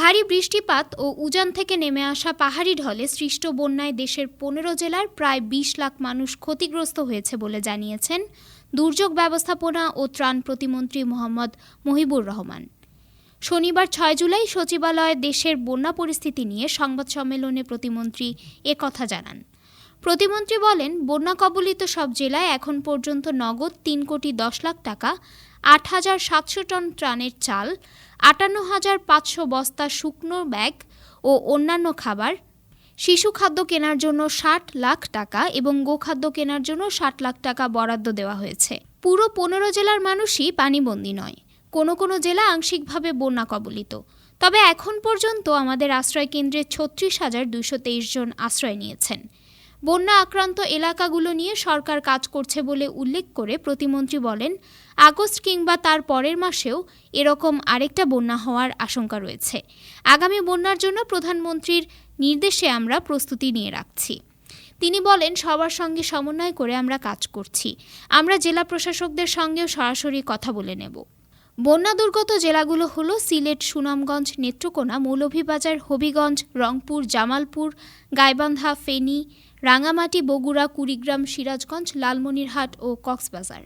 ভারী বৃষ্টিপাত ও উজান থেকে নেমে আসা পাহাড়ি ঢলে সৃষ্ট বন্যায় দেশের পনেরো জেলার প্রায় বিশ লাখ মানুষ ক্ষতিগ্রস্ত হয়েছে বলে জানিয়েছেন দুর্যোগ ব্যবস্থাপনা ও ত্রাণ প্রতিমন্ত্রী মোহাম্মদ মহিবুর রহমান। শনিবার ছয় জুলাই সচিবালয়ে দেশের বন্যা পরিস্থিতি নিয়ে সংবাদ সম্মেলনে প্রতিমন্ত্রী একথা জানান। প্রতিমন্ত্রী বলেন, বন্যা কবলিত সব জেলায় এখন পর্যন্ত নগদ তিন কোটি দশ লাখ টাকা, আট হাজার সাতশো টন ত্রাণের চাল, আটান্ন হাজার পাঁচশো বস্তা শুকনো ব্যাগ ও অন্যান্য খাবার, শিশু খাদ্য কেনার জন্য ষাট লাখ টাকা এবং গোখাদ্য কেনার জন্য ষাট লাখ টাকা বরাদ্দ দেওয়া হয়েছে। পুরো পনেরো জেলার মানুষই পানিবন্দী নয়। কোনো কোনো জেলা আংশিকভাবে বন্যা কবলিত। তবে এখন পর্যন্ত আমাদের আশ্রয় কেন্দ্রে ছত্রিশ হাজার দুশো তেইশ জন আশ্রয় নিয়েছেন। বন্যা আক্রান্ত এলাকাগুলো নিয়ে সরকার কাজ করছে বলে উল্লেখ করে প্রতিমন্ত্রী বলেন, আগস্ট কিংবা তার পরের মাসেও এরকম আরেকটা বন্যা হওয়ার আশঙ্কা রয়েছে। আগামী বন্যার জন্য প্রধানমন্ত্রীর নির্দেশে আমরা প্রস্তুতি নিয়ে রাখছি। তিনি বলেন, সবার সঙ্গে সমন্বয় করে আমরা কাজ করছি। আমরা জেলা প্রশাসকদের সঙ্গেও সরাসরি কথা বলে নেব। বন্যা দুর্গত জেলাগুলো হলো সিলেট, সুনামগঞ্জ, নেত্রকোনা, মৌলভীবাজার, হবিগঞ্জ, রংপুর, জামালপুর, গাইবান্ধা, ফেনী রাঙামাটি বগুড়া কুড়িগ্রাম সিরাজগঞ্জ লালমনিরহাট ও কক্সবাজার।